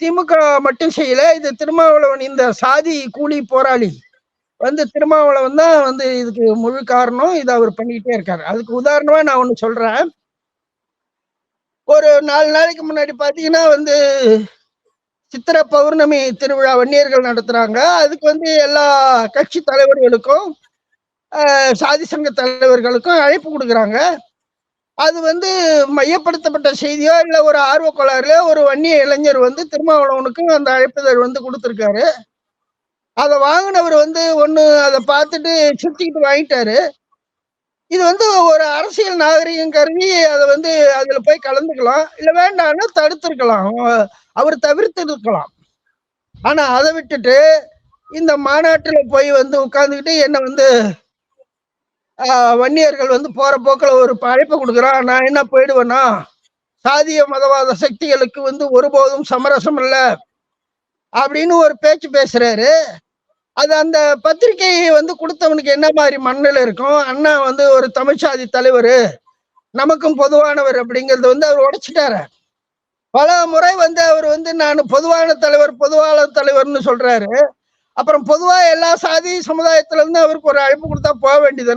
திமுக மட்டும் செய்யல. இது திருமாவளவன் இந்த சாதி கூலி போராளி. வந்து திருமாவளவன் தான் வந்து இதுக்கு முழு காரணம் இதை அவர் பண்ணிக்கிட்டே இருக்காரு. அதுக்கு உதாரணமா நான் ஒண்ணு சொல்றேன். ஒரு நாலு நாளைக்கு முன்னாடி பாத்தீங்கன்னா வந்து சித்திர பௌர்ணமி திருவிழா வன்னியர்கள் நடத்துறாங்க. அதுக்கு வந்து எல்லா கட்சி தலைவர்களுக்கும் சாதி சங்க தலைவர்களுக்கும் அழைப்பு கொடுக்குறாங்க. அது வந்து மையப்படுத்தப்பட்ட செய்தியோ இல்ல ஒரு ஆர்வ கோளாறுல ஒரு வன்னிய இளைஞர் வந்து திருமாவளவனுக்கும் அந்த அழைப்புதல் வந்து கொடுத்துருக்காரு. அதை வாங்கினவர் வந்து ஒண்ணு அதை பார்த்துட்டு சுத்திக்கிட்டு வாங்கிட்டாரு. இது வந்து ஒரு அரசியல் நாகரிகம் கருதி அதை வந்து அதுல போய் கலந்துக்கலாம். இல்ல வேண்டாம்னா தடுத்துருக்கலாம். அவர் தவிர்த்து இருக்கலாம் ஆனா அதை விட்டுட்டு இந்த மாநாட்டுல போய் வந்து உட்காந்துக்கிட்டு என்ன வந்து வன்னியர்கள் வந்து போற போக்கில் ஒரு அழைப்பு கொடுக்குறான். நான் என்ன போயிடுவேன்னா சாதிய மதவாத சக்திகளுக்கு வந்து ஒருபோதும் சமரசம் இல்லை அப்படின்னு ஒரு பேச்சு பேசுறாரு. அது அந்த பத்திரிகையை வந்து கொடுத்தவனுக்கு என்ன மாதிரி மண்ணில் இருக்கும்? அண்ணா வந்து ஒரு தமிழ்ச்சாதி தலைவர். நமக்கும் பொதுவானவர் அப்படிங்கிறது வந்து அவர் உடைச்சிட்டாரு. பல முறை வந்து அவர் வந்து நான் பொதுவான தலைவர் பொதுவான தலைவர்னு சொல்றாரு. அப்புறம் பொதுவா எல்லா சாதி சமுதாயத்துல இருந்து அவருக்கு ஒரு அழைப்பு கொடுத்தா போக வேண்டியது